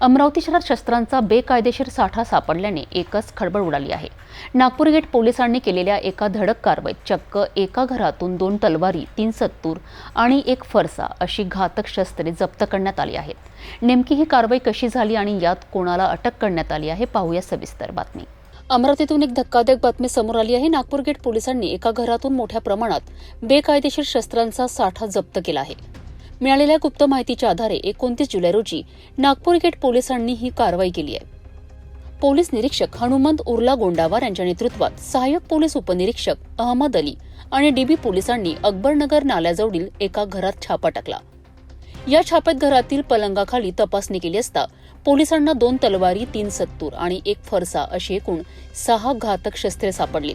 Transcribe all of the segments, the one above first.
अमरावती शहरात शस्त्रांचा बेकायदेशीर साठा सापडल्याने एकच खळबळ उडाली आहे. नागपूर गेट पोलिसांनी केलेल्या एका धडक कारवाईत चक्क एका घरातून दोन तलवारी तीन सत्तूर आणि एक फरसा अशी घातक शस्त्रे जप्त करण्यात आली आहेत. नेमकी ही कारवाई कशी झाली आणि यात कोणाला अटक करण्यात आली आहे पाहूया सविस्तर बातमी. अमरावतीतून एक धक्कादायक बातमी समोर आली आहे. नागपूर गेट पोलिसांनी एका घरातून मोठ्या प्रमाणात बेकायदेशीर शस्त्रांचा साठा जप्त केला आहे. मिळालेल्या गुप्त माहितीच्या आधारे एकोणतीस जुलै रोजी नागपूर गेट पोलिसांनी ही कारवाई केली आहे. पोलीस निरीक्षक हनुमंत उर्ला गोंडावार यांच्या नेतृत्वात सहाय्यक पोलीस उपनिरीक्षक अहमद अली आणि डीबी पोलिसांनी अकबरनगर नाल्याजवळील एका घरात छापा टाकला. या छाप्यात घरातील पलंगाखाली तपासणी केली असता पोलिसांना दोन तलवारी तीन सत्तूर आणि एक फरसा अशी एकूण सहा घातक शस्त्रे सापडली.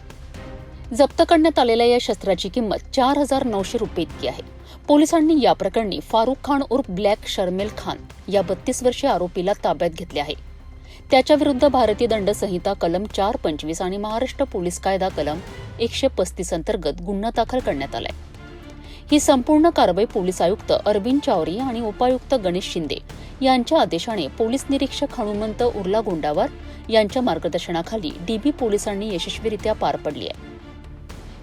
जप्त करण्यात आलेल्या या शस्त्राची किंमत चार हजार नऊशे रुपये इतकी आहे. पोलिसांनी या प्रकरणी फारुख खान उर्फ ब्लॅक शर्मेल खान या बत्तीस वर्षीय आरोपीला ताब्यात घेतले आहे. त्याच्याविरुद्ध भारतीय दंड संहिता कलम चार पंचवीस आणि महाराष्ट्र पोलीस कायदा कलम एकशे पस्तीस अंतर्गत गुन्हा दाखल करण्यात आलाय. ही संपूर्ण कारवाई पोलीस आयुक्त अरविंद चावरी आणि उपायुक्त गणेश शिंदे यांच्या आदेशाने पोलीस निरीक्षक हनुमंत उर्ला गोंडावार यांच्या मार्गदर्शनाखाली डीबी पोलिसांनी यशस्वीरित्या पार पडली आहे.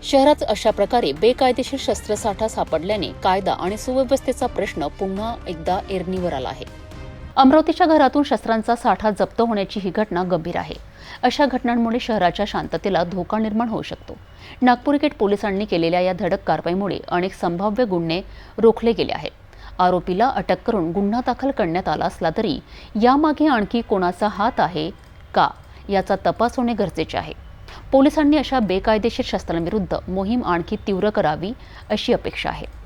शहरात अशा प्रकारे बेकायदेशीर शस्त्रसाठा सापडल्याने कायदा आणि सुव्यवस्थेचा प्रश्न पुन्हा एकदा एरणीवर आला आहे. अमरावतीच्या घरातून शस्त्रांचा साठा जप्त होण्याची ही घटना गंभीर आहे. अशा घटनांमुळे शहराच्या शांततेला धोका निर्माण होऊ शकतो. नागपूर गेट पोलिसांनी केलेल्या या धडक कारवाईमुळे अनेक संभाव्य गुन्हे रोखले गेले आहेत. आरोपीला अटक करून गुन्हा दाखल करण्यात आला असला तरी यामागे आणखी कोणाचा हात आहे का याचा तपास होणे गरजेचे आहे. पोलिसांनी अशा बेकायदेशीर शस्त्रांविरुद्ध मोहीम आणखी तीव्र करावी अशी अपेक्षा आहे.